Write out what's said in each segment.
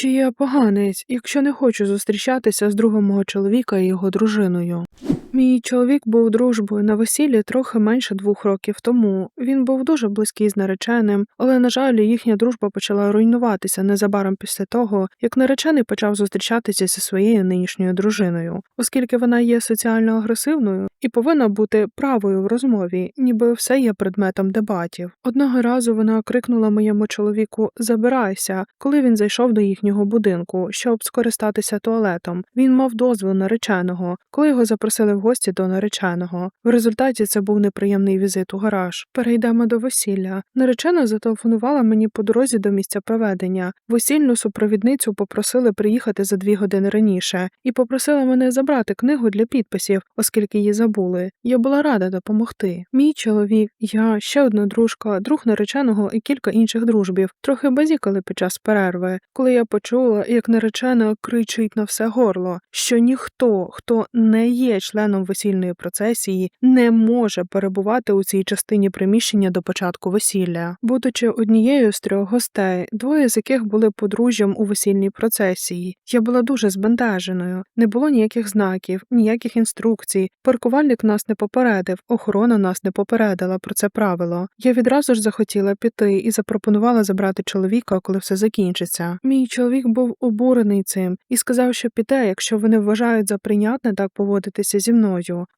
Чи я поганець, якщо не хочу зустрічатися з другом мого чоловіка і його дружиною? Мій чоловік був дружбою на весіллі трохи менше двох років тому. Він був дуже близький з нареченим, але, на жаль, їхня дружба почала руйнуватися незабаром після того, як наречений почав зустрічатися зі своєю нинішньою дружиною, оскільки вона є соціально агресивною і повинна бути правою в розмові, ніби все є предметом дебатів. Одного разу вона крикнула моєму чоловіку Забирайся, коли він зайшов до їхнього будинку, щоб скористатися туалетом. Він мав дозвіл нареченого, коли його запросили гості до нареченого. В результаті це був неприємний візит у гараж. Перейдемо до весілля. Наречена зателефонувала мені по дорозі до місця проведення. Весільну супровідницю попросили приїхати за дві години раніше і попросила мене забрати книгу для підписів, оскільки її забули. Я була рада допомогти. Мій чоловік, я, ще одна дружка, друг нареченого і кілька інших дружбів трохи базікали під час перерви, коли я почула, як наречена кричить на все горло, що ніхто, хто не є членом весільної процесії, не може перебувати у цій частині приміщення до початку весілля, будучи однією з трьох гостей, двоє з яких були подружжям у весільній процесії. Я була дуже збентеженою. Не було ніяких знаків, ніяких інструкцій. Паркувальник нас не попередив, охорона нас не попередила про це правило. Я відразу ж захотіла піти і запропонувала забрати чоловіка, коли все закінчиться. Мій чоловік був обурений цим і сказав, що піде, якщо вони вважають за прийнятне так поводитися зі мною.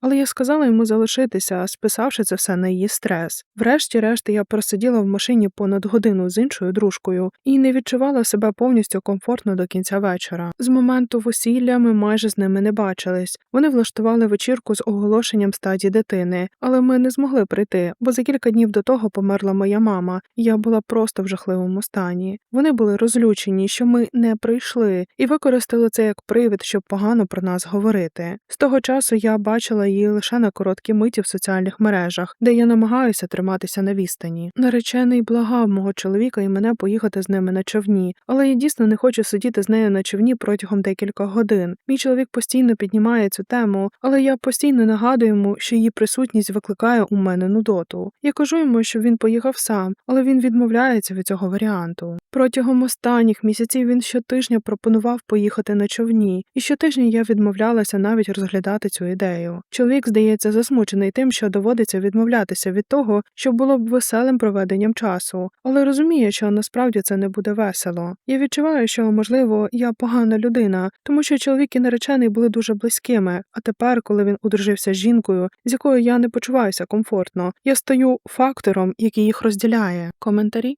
Але я сказала йому залишитися, списавши це все на її стрес. Врешті-решт я просиділа в машині понад годину з іншою дружкою і не відчувала себе повністю комфортно до кінця вечора. З моменту весілля ми майже з ними не бачились. Вони влаштували вечірку з оголошенням стадії дитини, але ми не змогли прийти, бо за кілька днів до того померла моя мама, і я була просто в жахливому стані. Вони були розлючені, що ми не прийшли, і використали це як привід, щоб погано про нас говорити. З того часу я бачила її лише на короткі миті в соціальних мережах, де я намагаюся триматися на відстані. Наречений благав мого чоловіка і мене поїхати з ними на човні, але я дійсно не хочу сидіти з нею на човні протягом декількох годин. Мій чоловік постійно піднімає цю тему, але я постійно нагадую йому, що її присутність викликає у мене нудоту. Я кажу йому, що він поїхав сам, але він відмовляється від цього варіанту. Протягом останніх місяців він щотижня пропонував поїхати на човні, і щотижня я відмовлялася навіть розглядати цю ідею. Чоловік, здається, засмучений тим, що доводиться відмовлятися від того, що було б веселим проведенням часу, але розуміє, що насправді це не буде весело. Я відчуваю, що можливо я погана людина, тому що чоловік і наречений були дуже близькими. А тепер, коли він одружився з жінкою, з якою я не почуваюся комфортно, я стаю фактором, який їх розділяє. Коментарі.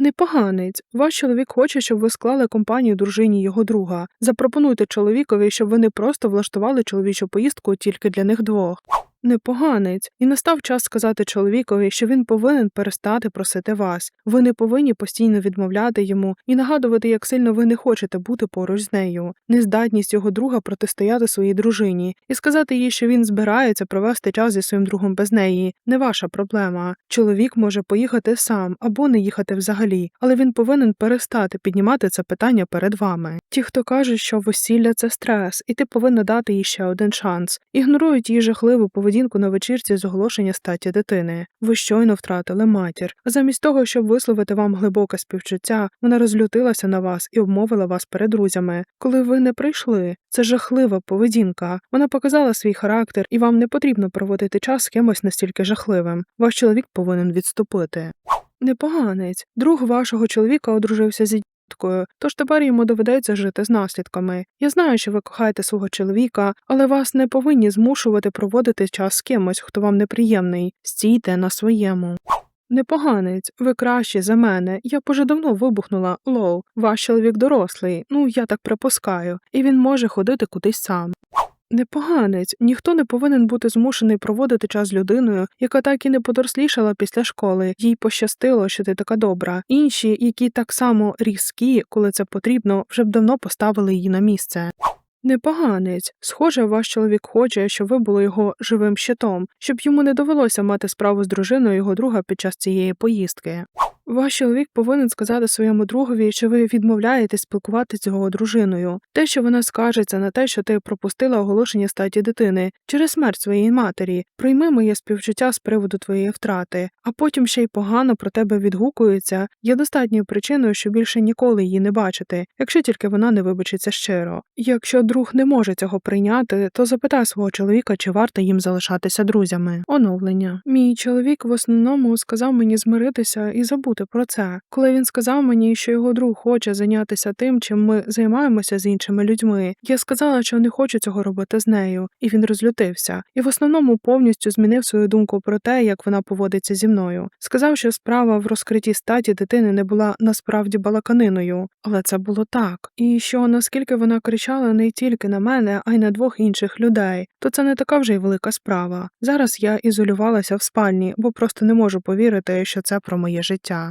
Непоганець. Ваш чоловік хоче, щоб ви склали компанію дружині його друга. Запропонуйте чоловікові, щоб вони просто влаштували чоловічу поїздку тільки для них двох. Непоганець, і настав час сказати чоловікові, що він повинен перестати просити вас. Ви не повинні постійно відмовляти йому і нагадувати, як сильно ви не хочете бути поруч з нею, нездатність його друга протистояти своїй дружині, і сказати їй, що він збирається провести час зі своїм другом без неї, не ваша проблема. Чоловік може поїхати сам або не їхати взагалі, але він повинен перестати піднімати це питання перед вами. Ті, хто кажуть, що весілля це стрес, і ти повинна дати їй ще один шанс, ігнорують її жахливу поведінку на вечірці з оголошення статі дитини. Ви щойно втратили матір. Замість того, щоб висловити вам глибоке співчуття, вона розлютилася на вас і обмовила вас перед друзями. Коли ви не прийшли, це жахлива поведінка. Вона показала свій характер, і вам не потрібно проводити час з кимось настільки жахливим. Ваш чоловік повинен відступити. Непоганець. Друг вашого чоловіка одружився зі діткою, тож тепер йому доведеться жити з наслідками. Я знаю, що ви кохаєте свого чоловіка, але вас не повинні змушувати проводити час з кимось, хто вам неприємний. Стійте на своєму. Непоганець, ви краще за мене. Я вже давно вибухнула. Лол, ваш чоловік дорослий, ну я так припускаю, і він може ходити кудись сам. Непоганець, ніхто не повинен бути змушений проводити час з людиною, яка так і не подорослішала після школи. Їй пощастило, що ти така добра. Інші, які так само різкі, коли це потрібно, вже б давно поставили її на місце. Непоганець. Схоже, ваш чоловік хоче, щоб ви були його живим щитом, щоб йому не довелося мати справу з дружиною його друга під час цієї поїздки. Ваш чоловік повинен сказати своєму другові, що ви відмовляєтесь спілкуватися з його дружиною. Те, що вона скажеться на те, що ти пропустила оголошення статі дитини через смерть своєї матері, прийми моє співчуття з приводу твоєї втрати, а потім ще й погано про тебе відгукується, є достатньою причиною, щоб більше ніколи її не бачити, якщо тільки вона не вибачиться щиро. Якщо друг не може цього прийняти, то запитай свого чоловіка, чи варто їм залишатися друзями. Оновлення. Мій чоловік в основному сказав мені змиритися і забути про це. Коли він сказав мені, що його друг хоче зайнятися тим, чим ми займаємося з іншими людьми, я сказала, що не хочу цього робити з нею, і він розлютився. І в основному повністю змінив свою думку про те, як вона поводиться зі мною. Сказав, що справа в розкритті статі дитини не була насправді балаканиною, але це було так. І що наскільки вона кричала не тільки на мене, а й на двох інших людей, то це не така вже й велика справа. Зараз я ізолювалася в спальні, бо просто не можу повірити, що це про моє життя.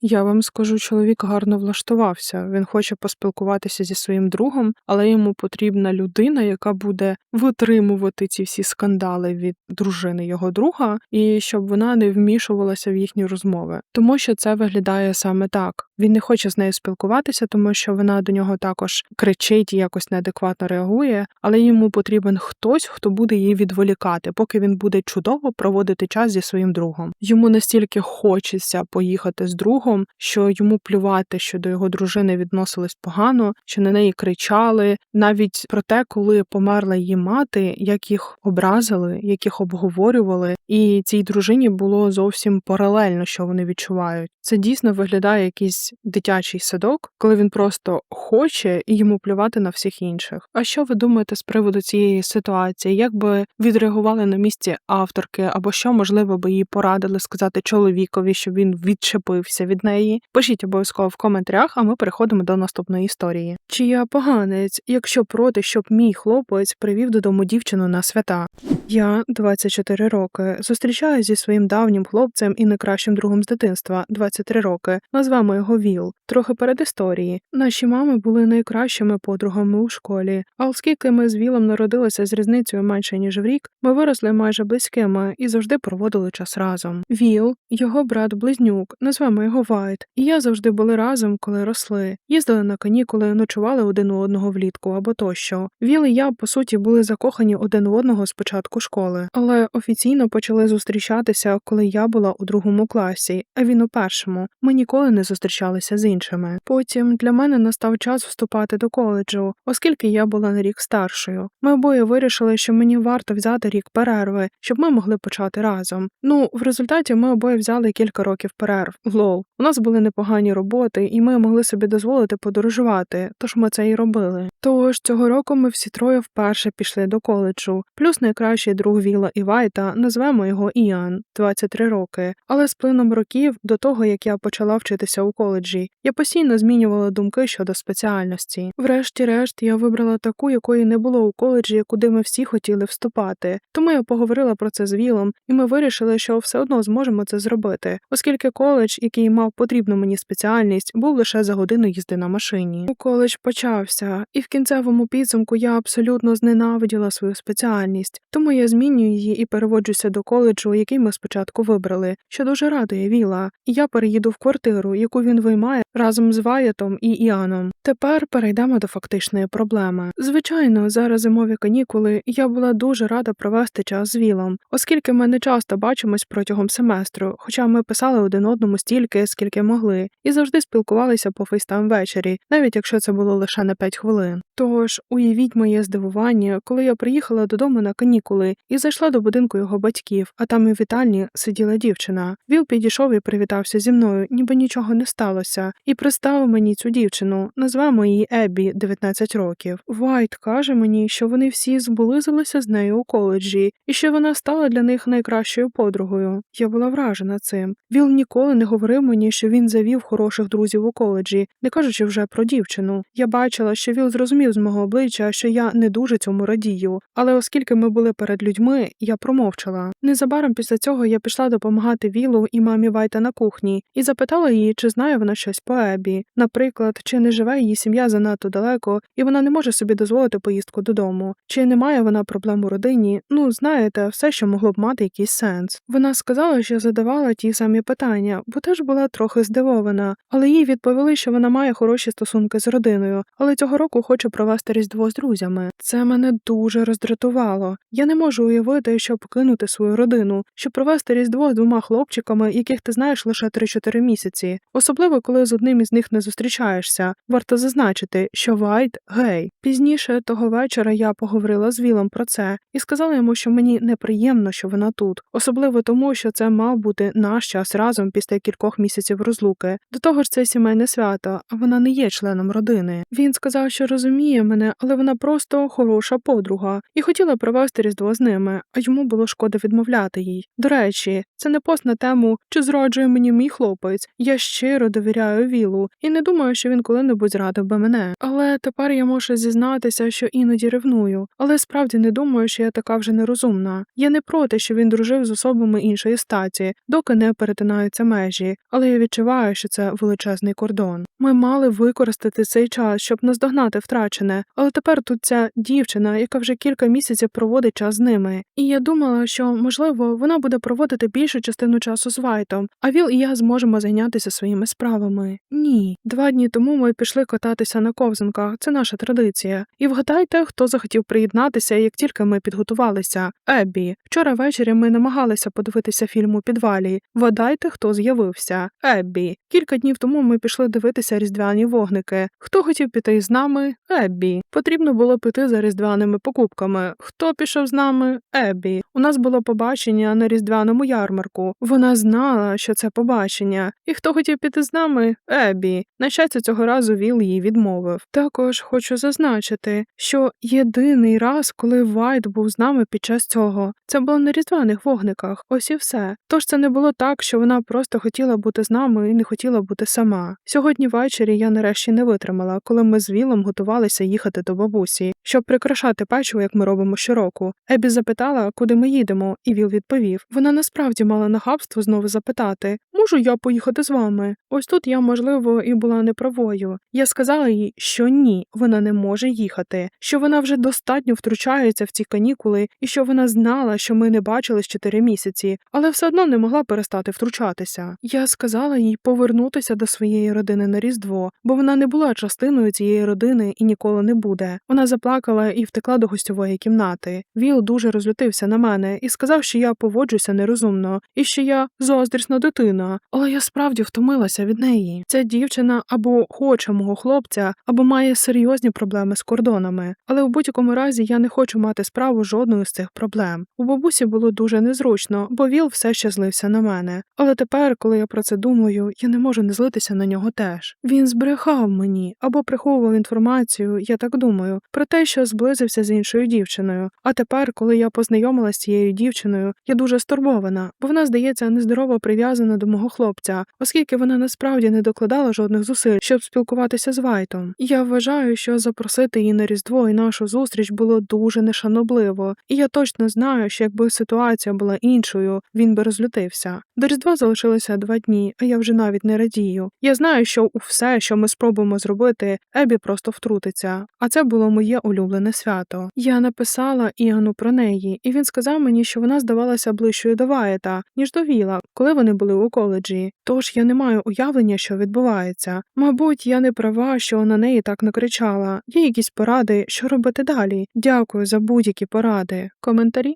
Я вам скажу, чоловік гарно влаштувався. Він хоче поспілкуватися зі своїм другом, але йому потрібна людина, яка буде витримувати ці всі скандали від дружини його друга, і щоб вона не вмішувалася в їхні розмови, тому що це виглядає саме так. Він не хоче з нею спілкуватися, тому що вона до нього також кричить і якось неадекватно реагує, але йому потрібен хтось, хто буде її відволікати, поки він буде чудово проводити час зі своїм другом. Йому настільки хочеться поїхати з другом, що йому плювати, що до його дружини відносились погано, що на неї кричали, навіть про те, коли померла її мати, як їх образили, як їх обговорювали, і цій дружині було зовсім паралельно, що вони відчувають. Це дійсно виглядає якийсь дитячий садок, коли він просто хоче і йому плювати на всіх інших. А що ви думаєте з приводу цієї ситуації? Як би відреагували на місці авторки, або що можливо би їй порадили сказати чоловікові, щоб він відчепився від неї? Пишіть обов'язково в коментарях, а ми переходимо до наступної історії. Чи я поганець, якщо проти, щоб мій хлопець привів додому дівчину на свята? Я 24 роки. Зустрічаюся зі своїм давнім хлопцем і найкращим другом з дитинства 23 роки. Назвемо його Віл. Трохи перед історії. Наші мами були найкращими подругами у школі. А оскільки ми з Вілом народилися з різницею менше ніж в рік, ми виросли майже близькими і завжди проводили час разом. Віл, його брат близнюк, назвемо його Вайт, і я завжди були разом, коли росли. Їздили на канікули, ночували один у одного влітку або тощо. Віл і я, по суті, були закохані один у одного з початку школи, але офіційно почали зустрічатися, коли я була у другому класі, а він у першому. Ми ніколи не зустрічалися з іншими. Потім для мене настав час вступати до коледжу, оскільки я була на рік старшою. Ми обоє вирішили, що мені варто взяти рік перерви, щоб ми могли почати разом. Ну, в результаті ми обоє взяли кілька років перерв. Лол. У нас були непогані роботи, і ми могли собі дозволити подорожувати, тож ми це і робили. Тож цього року ми всі троє вперше пішли до коледжу, плюс найкращий друг Віла і Вайта, назвемо його Іан, 23 роки. Але з плином років, до того як я почала вчитися у коледжі, я постійно змінювала думки щодо спеціальності. Врешті-решт, я вибрала таку, якої не було у коледжі, куди ми всі хотіли вступати. Тому я поговорила про це з Вілом, і ми вирішили, що все одно зможемо це зробити, оскільки коледж, який мав потрібну мені спеціальність, був лише за годину їзди на машині. У коледж почався, і в кінцевому підсумку я абсолютно зненавиділа свою спеціальність, тому я змінюю її і переводжуся до коледжу, який ми спочатку вибрали, що дуже радує Віла. І я переїду в квартиру, яку він виймає разом з Ваятом і Іаном. Тепер перейдемо до фактичної проблеми. Звичайно, зараз зимові канікули, і я була дуже рада провести час з Вілом, оскільки ми не часто бачимось протягом семестру, хоча ми писали один одному стільки, скільки могли, і завжди спілкувалися по фейстайм ввечері, навіть якщо це було лише на 5 хвилин. Тож уявіть моє здивування, коли я приїхала додому на канікули і зайшла до будинку його батьків, а там в вітальні сиділа дівчина. Віл підійшов і привітався зі мною, ніби нічого не сталося, і представив мені цю дівчину. Назвемо її Еббі, 19 років. Вайт каже мені, що вони всі зблизилися з нею у коледжі, і що вона стала для них найкращою подругою. Я була вражена цим. Віл ніколи не говорив мені, що він завів хороших друзів у коледжі, не кажучи вже про дівчину. Я бачила, що Віл зрозумів зрозумів з мого обличчя, що я не дуже цьому радію, але оскільки ми були перед людьми, я промовчала. Незабаром після цього я пішла допомагати Вілу і мамі Вайта на кухні і запитала її, чи знає вона щось по Ебі. Наприклад, чи не живе її сім'я занадто далеко, і вона не може собі дозволити поїздку додому, чи не має вона проблем у родині. Ну, знаєте, все, що могло б мати якийсь сенс. Вона сказала, що задавала ті самі питання, бо теж була трохи здивована, але їй відповіли, що вона має хороші стосунки з родиною, але цього року хоче провести різдво з друзями. Це мене дуже роздратувало. Я не можу уявити, щоб покинути свою родину, щоб провести різдво з двома хлопчиками, яких ти знаєш лише 3-4 місяці, особливо коли з одним із них не зустрічаєшся. Варто зазначити, що Вайт гей. Пізніше того вечора я поговорила з Вілом про це і сказала йому, що мені неприємно, що вона тут, особливо тому, що це мав бути наш час разом після кількох місяців розлуки. До того ж, це сімейне свято, а вона не є членом родини. Він сказав, що розуміє мене, але вона просто хороша подруга і хотіла провести різдво з ними, а йому було шкода відмовляти їй. До речі, це не пост на тему, чи зраджує мені мій хлопець. Я щиро довіряю Вілу і не думаю, що він коли-небудь зрадив би мене. Але тепер я можу зізнатися, що іноді ревную, але справді не думаю, що я така вже нерозумна. Я не проти, що він дружив з особами іншої статі, доки не перетинаються межі, але я відчуваю, що це величезний кордон. Ми мали використати цей час, щоб наздогнати втрачене, але тепер тут ця дівчина, яка вже кілька місяців проводить час з ними. І я думала, що можливо вона буде проводити більшу частину часу з Вайтом, а Віл і я зможемо зайнятися своїми справами. Ні, два дні тому ми пішли кататися на ковзанках. Це наша традиція. І вгадайте, хто захотів приєднатися, як тільки ми підготувалися. Еббі. Вчора ввечері ми намагалися подивитися фільм у підвалі. Вгадайте, хто з'явився. Еббі. Кілька днів тому ми пішли дивитися різдвяні вогники. Хто хотів піти з нами? Еббі. Потрібно було піти за різдвяними покупками. Хто пішов з нами? Еббі. У нас було побачення на різдвяному ярмарку. Вона знала, що це побачення. І хто хотів піти з нами? Еббі. На щастя, цього разу Віл їй відмовив. Також хочу зазначити, що єдиний раз, коли Вайт був з нами під час цього, це було на різдвяних вогниках. Ось і все. Тож це не було так, що вона просто хотіла бути з нами і не хотіла бути сама. Сьогодні ввечері я нарешті не витримала, коли ми з Вілом готувалися їхати до бабусі, щоб прикрашати печиво, як ми робимо щороку. Ебі запитала, куди ми їдемо, і Віл відповів. Вона насправді мала нахабство знову запитати: Можу я поїхати з вами? Ось тут я, можливо, і була неправою. Я сказала їй, що ні, вона не може їхати, що вона вже достатньо втручається в ці канікули, і що вона знала, що ми не бачились чотири місяці, але все одно не могла перестати втручатися. Я сказала їй повернутися до своєї родини на Різдво, бо вона не була частиною цієї родини і ніколи не буде. Вона заплакала і втекла до гостьової кімнати. Віл дуже розлютився на мене і сказав, що я поводжуся нерозумно і що я заздрісна дитина. Але я справді втомилася від неї. Ця дівчина або хоче мого хлопця, або має серйозні проблеми з кордонами. Але в будь-якому разі я не хочу мати справу з жодною з цих проблем. У бабусі було дуже незручно, бо Віл все ще злився на мене. Але тепер, коли я про це думаю, я не можу не злитися на нього теж. Він збрехав мені або приховував інформацію, я так думаю, про те, що зблизився з іншою дівчиною. А тепер, коли я познайомилася з цією дівчиною, я дуже стурбована, бо вона, здається, нездорово прив'язана до мого хлопця, оскільки вона насправді не докладала жодних зусиль, щоб спілкуватися з Вайтом. Я вважаю, що запросити її на Різдво і нашу зустріч було дуже нешанобливо, і я точно знаю, що якби ситуація була іншою, він би розлютився. До Різдва залишилося два дні, а я вже навіть не радію. Я знаю, що у все, що ми спробуємо зробити, Ебі просто втрутиться. А це було моє улюблене свято. Я написала Ігану про неї, і він сказав мені, що вона здавалася ближчою до Ваєта, ніж до Віла, коли вони були у коледжі. Тож я не маю уявлення, що відбувається. Мабуть, я не права, що на неї так накричала. Є якісь поради, що робити далі. Дякую за будь-які поради. Коментарі.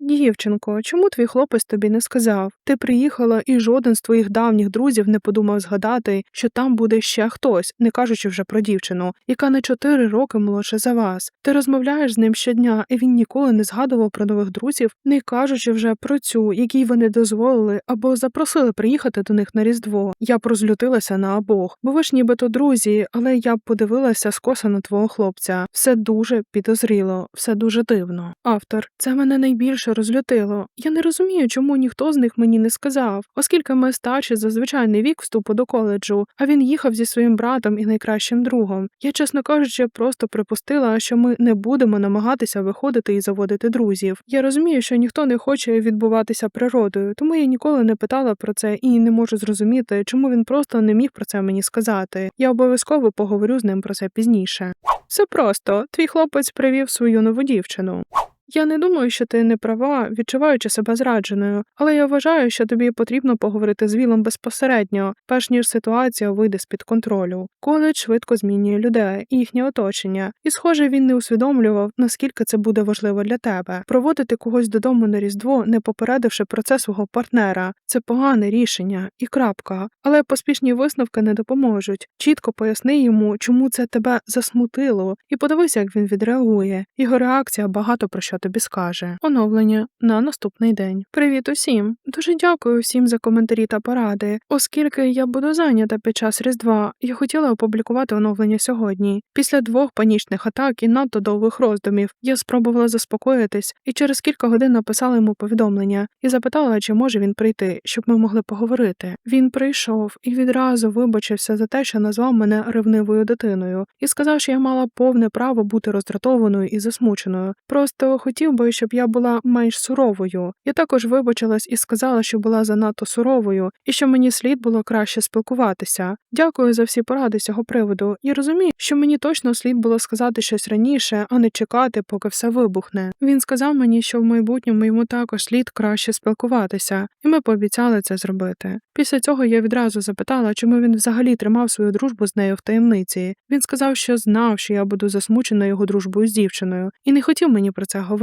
Дівчинко, чому твій хлопець тобі не сказав? Ти приїхала, і жоден з твоїх давніх друзів не подумав згадати, що там буде ще хтось, не кажучи вже про дівчину, яка на чотири роки молодша за вас. Ти розмовляєш з ним щодня, і він ніколи не згадував про нових друзів, не кажучи вже про цю, якій вони дозволили або запросили приїхати до них на різдво. Я б розлютилася на обох, бо ви ж нібито друзі, але я б подивилася скоса на твого хлопця. Все дуже підозріло, все дуже дивно. Автор, це мене найбільше дуже розлютило. Я не розумію, чому ніхто з них мені не сказав, оскільки ми старші за звичайний вік вступу до коледжу, а він їхав зі своїм братом і найкращим другом. Я, чесно кажучи, просто припустила, що ми не будемо намагатися виходити і заводити друзів. Я розумію, що ніхто не хоче відбуватися природою, тому я ніколи не питала про це і не можу зрозуміти, чому він просто не міг про це мені сказати. Я обов'язково поговорю з ним про це пізніше. Все просто твій хлопець привів свою нову дівчину. Я не думаю, що ти не права, відчуваючи себе зрадженою, але я вважаю, що тобі потрібно поговорити з Вілом безпосередньо, перш ніж ситуація вийде з під контролю. Коледж швидко змінює людей і їхнє оточення, і, схоже, він не усвідомлював, наскільки це буде важливо для тебе. Проводити когось додому на різдво, не попередивши про це свого партнера, це погане рішення і крапка. Але поспішні висновки не допоможуть. Чітко поясни йому, чому це тебе засмутило, і подивися, як він відреагує. Його реакція багато про що тобі скаже. Оновлення на наступний день. Привіт усім! Дуже дякую всім за коментарі та поради. Оскільки я буду зайнята під час Різдва, я хотіла опублікувати оновлення сьогодні. Після двох панічних атак і надто довгих роздумів я спробувала заспокоїтись і через кілька годин написала йому повідомлення і запитала, чи може він прийти, щоб ми могли поговорити. Він прийшов і відразу вибачився за те, що назвав мене ревнивою дитиною, і сказав, що я мала повне право бути роздратованою і засмученою. Просто хотів би, щоб я була менш суровою. Я також вибачилась і сказала, що була занадто суровою, і що мені слід було краще спілкуватися. Дякую за всі поради з цього приводу. Я розумію, що мені точно слід було сказати щось раніше, а не чекати, поки все вибухне. Він сказав мені, що в майбутньому йому також слід краще спілкуватися, і ми пообіцяли це зробити. Після цього я відразу запитала, чому він взагалі тримав свою дружбу з нею в таємниці. Він сказав, що знав, що я буду засмучена його дружбою з дівчиною, і не хотів мені про це говорити,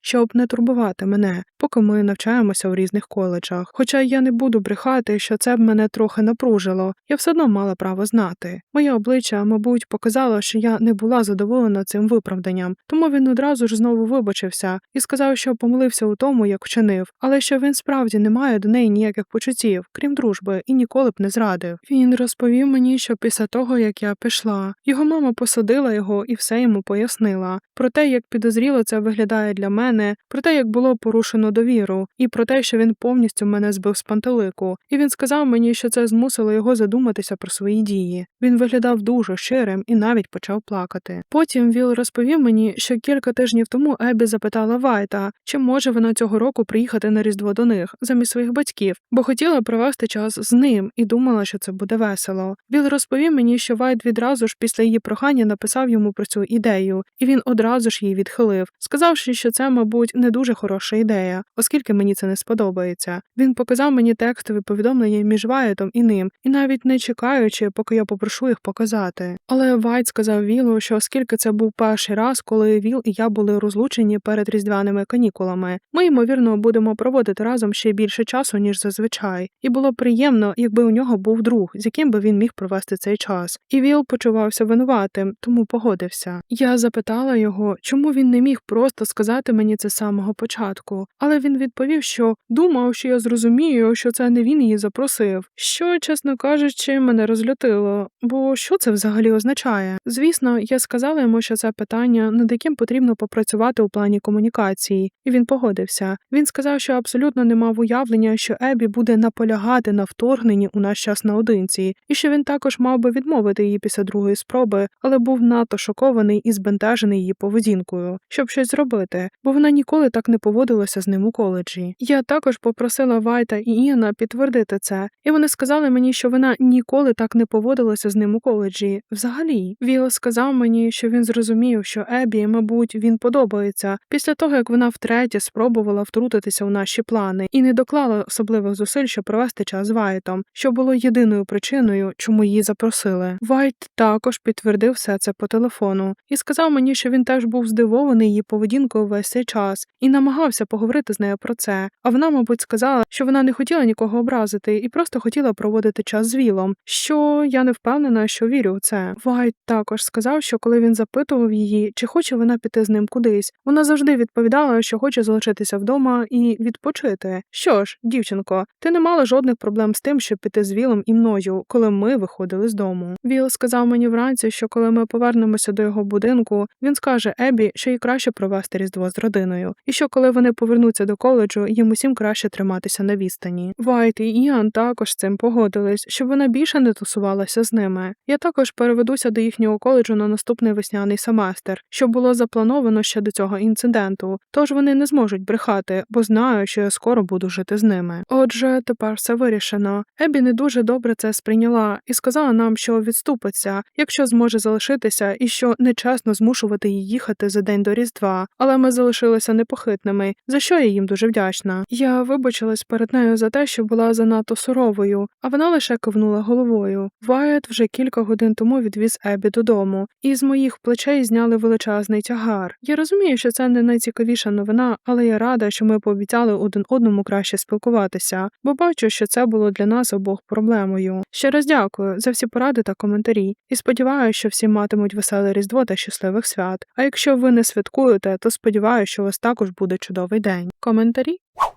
щоб не турбувати мене, поки ми навчаємося у різних коледжах. Хоча я не буду брехати, що це б мене трохи напружило, я все одно мала право знати. Моє обличчя, мабуть, показало, що я не була задоволена цим виправданням, тому він одразу ж знову вибачився і сказав, що помилився у тому, як вчинив, але що він справді не має до неї ніяких почуттів, крім дружби, і ніколи б не зрадив. Він розповів мені, що після того, як я пішла, його мама посадила його і все йому пояснила. Про те, як підозріло це виглядає для мене, про те, як було порушено довіру, і про те, що він повністю мене збив з пантелику. І він сказав мені, що це змусило його задуматися про свої дії. Він виглядав дуже щирим і навіть почав плакати. Потім Віл розповів мені, що кілька тижнів тому Ебі запитала Вайта, чи може вона цього року приїхати на різдво до них замість своїх батьків, бо хотіла провести час з ним і думала, що це буде весело. Віл розповів мені, що Вайт відразу ж після її прохання написав йому про цю ідею, і він одразу ж її відхилив, сказавши, що це, мабуть, не дуже хороша ідея, оскільки мені це не сподобається. Він показав мені текстові повідомлення між Вайтом і ним, і навіть не чекаючи, поки я попрошу їх показати. Але Вайт сказав Вілу, що оскільки це був перший раз, коли Віл і я були розлучені перед різдвяними канікулами, ми ймовірно будемо проводити разом ще більше часу ніж зазвичай, і було приємно, якби у нього був друг, з яким би він міг провести цей час. І Віл почувався винуватим, тому погодився. Я запитала його, чому він не міг просто сказати мені це з самого початку, але він відповів, що думав, що я зрозумію, що це не він її запросив. Що, чесно кажучи, мене розлютило. Бо що це взагалі означає? Звісно, я сказала йому, що це питання, над яким потрібно попрацювати у плані комунікації, і він погодився. Він сказав, що абсолютно не мав уявлення, що Ебі буде наполягати на вторгненні у наш час наодинці, і що він також мав би відмовити її після другої спроби, але був надто шокований і збентежений її поведінкою, щоб щось зробити, бо вона ніколи так не поводилася з ним у коледжі. Я також попросила Вайта і Іана підтвердити це, і вони сказали мені, що вона ніколи так не поводилася з ним у коледжі. Взагалі, Віл сказав мені, що він зрозумів, що Ебі, мабуть, він подобається після того, як вона втретє спробувала втрутитися у наші плани і не доклала особливих зусиль, щоб провести час з Вайтом, що було єдиною причиною, чому її запросили. Вайт також підтвердив все це по телефону і сказав мені, що він теж був здивований її поведінкою весь цей час і намагався поговорити з нею про це. А вона, мабуть, сказала, що вона не хотіла нікого образити і просто хотіла проводити час з Вілом. Що я не впевнена, що вірю у це. Вайт також сказав, що коли він запитував її, чи хоче вона піти з ним кудись, вона завжди відповідала, що хоче залишитися вдома і відпочити. Що ж, дівчинко, ти не мала жодних проблем з тим, щоб піти з Вілом і мною, коли ми виходили з дому. Віл сказав мені вранці, що коли ми повернемося до його будинку, він скаже Ебі, що їй краще провести провести різдво з родиною, і що коли вони повернуться до коледжу, їм усім краще триматися на відстані. Вайт і Іан також з цим погодились, щоб вона більше не тусувалася з ними. Я також переведуся до їхнього коледжу на наступний весняний семестр, що було заплановано ще до цього інциденту. Тож вони не зможуть брехати, бо знаю, що я скоро буду жити з ними. Отже, тепер все вирішено. Ебі не дуже добре це сприйняла і сказала нам, що відступиться, якщо зможе залишитися, і що нечесно змушувати її їхати за день до Різдва. Але ми залишилися непохитними, за що я їм дуже вдячна. Я вибачилась перед нею за те, що була занадто суровою, а вона лише кивнула головою. Вайет вже кілька годин тому відвіз Ебі додому, і з моїх плечей зняли величезний тягар. Я розумію, що це не найцікавіша новина, але я рада, що ми пообіцяли один одному краще спілкуватися, бо бачу, що це було для нас обох проблемою. Ще раз дякую за всі поради та коментарі, і сподіваюся, що всі матимуть веселе різдво та щасливих свят. А якщо ви не святкуєте, то сподіваюся, що у вас також буде чудовий день. Коментарі?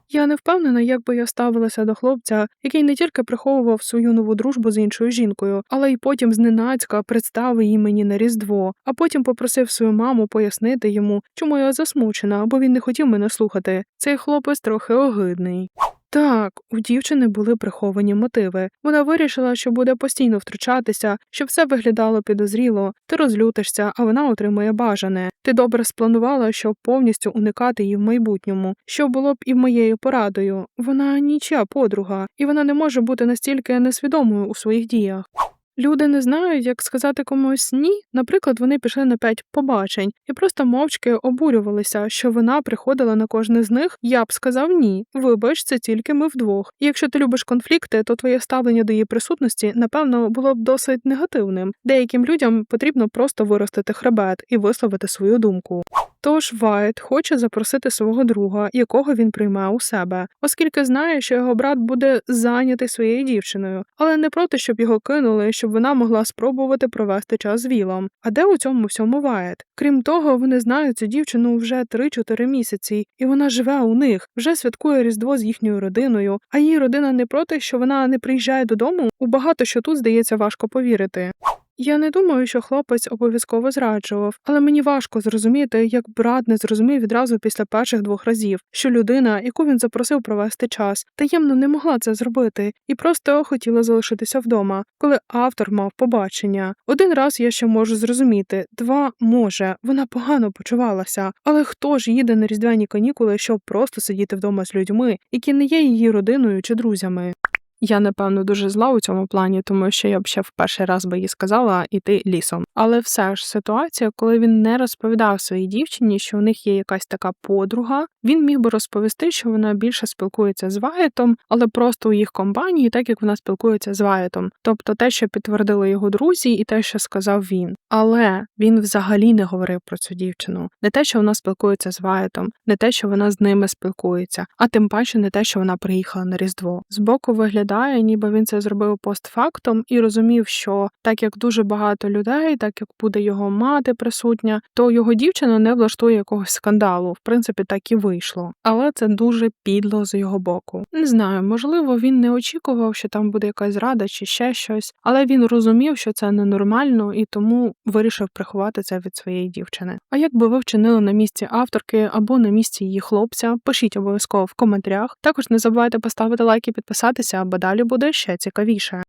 Я не впевнена, як би я ставилася до хлопця, який не тільки приховував свою нову дружбу з іншою жінкою, але й потім зненацька представив її мені на різдво, а потім попросив свою маму пояснити йому, чому я засмучена, бо він не хотів мене слухати. Цей хлопець трохи огидний. Так, у дівчини були приховані мотиви. Вона вирішила, що буде постійно втручатися, щоб все виглядало підозріло. Ти розлютишся, а вона отримує бажане. Ти добре спланувала, щоб повністю уникати її в майбутньому, що було б і моєю порадою. Вона нічия подруга, і вона не може бути настільки несвідомою у своїх діях. Люди не знають, як сказати комусь ні. Наприклад, вони пішли на п'ять побачень і просто мовчки обурювалися, що вона приходила на кожне з них. Я б сказав ні. Вибач, це тільки ми вдвох. І якщо ти любиш конфлікти, то твоє ставлення до її присутності, напевно, було б досить негативним. Деяким людям потрібно просто виростити хребет і висловити свою думку. Тож Вайт хоче запросити свого друга, якого він приймає у себе, оскільки знає, що його брат буде зайнятий своєю дівчиною, але не проти, щоб його кинули, щоб вона могла спробувати провести час з Вілом. А де у цьому всьому Вайт? Крім того, вони знають цю дівчину вже 3-4 місяці, і вона живе у них, вже святкує Різдво з їхньою родиною, а її родина не проти, що вона не приїжджає додому. У багато що тут здається важко повірити. Я не думаю, що хлопець обов'язково зраджував, але мені важко зрозуміти, як брат не зрозумів відразу після перших двох разів, що людина, яку він запросив провести час, таємно не могла це зробити і просто хотіла залишитися вдома, коли автор мав побачення. Один раз я ще можу зрозуміти, два може, вона погано почувалася, але хто ж їде на різдвяні канікули, щоб просто сидіти вдома з людьми, які не є її родиною чи друзями? Я, напевно, дуже зла у цьому плані, тому що я б ще в перший раз би їй сказала іти лісом. Але все ж ситуація, коли він не розповідав своїй дівчині, що у них є якась така подруга, він міг би розповісти, що вона більше спілкується з Ваєтом, але просто у їх компанії, так як вона спілкується з Ваєтом. Тобто те, що підтвердили його друзі, і те, що сказав він. Але він взагалі не говорив про цю дівчину, не те, що вона спілкується з Ваєтом, не те, що вона з ними спілкується, а тим паче не те, що вона приїхала на Різдво. Збоку виглядає, ніби він це зробив постфактом і розумів, що так як дуже багато людей, так як буде його мати присутня, то його дівчина не влаштує якогось скандалу. В принципі, так і вийшло. Але це дуже підло з його боку. Не знаю, можливо, він не очікував, що там буде якась зрада чи ще щось, але він розумів, що це ненормально, і тому вирішив приховати це від своєї дівчини. А як би ви вчинили на місці авторки або на місці її хлопця, пишіть обов'язково в коментарях. Також не забувайте поставити лайк і підписатися, далі буде ще цікавіше.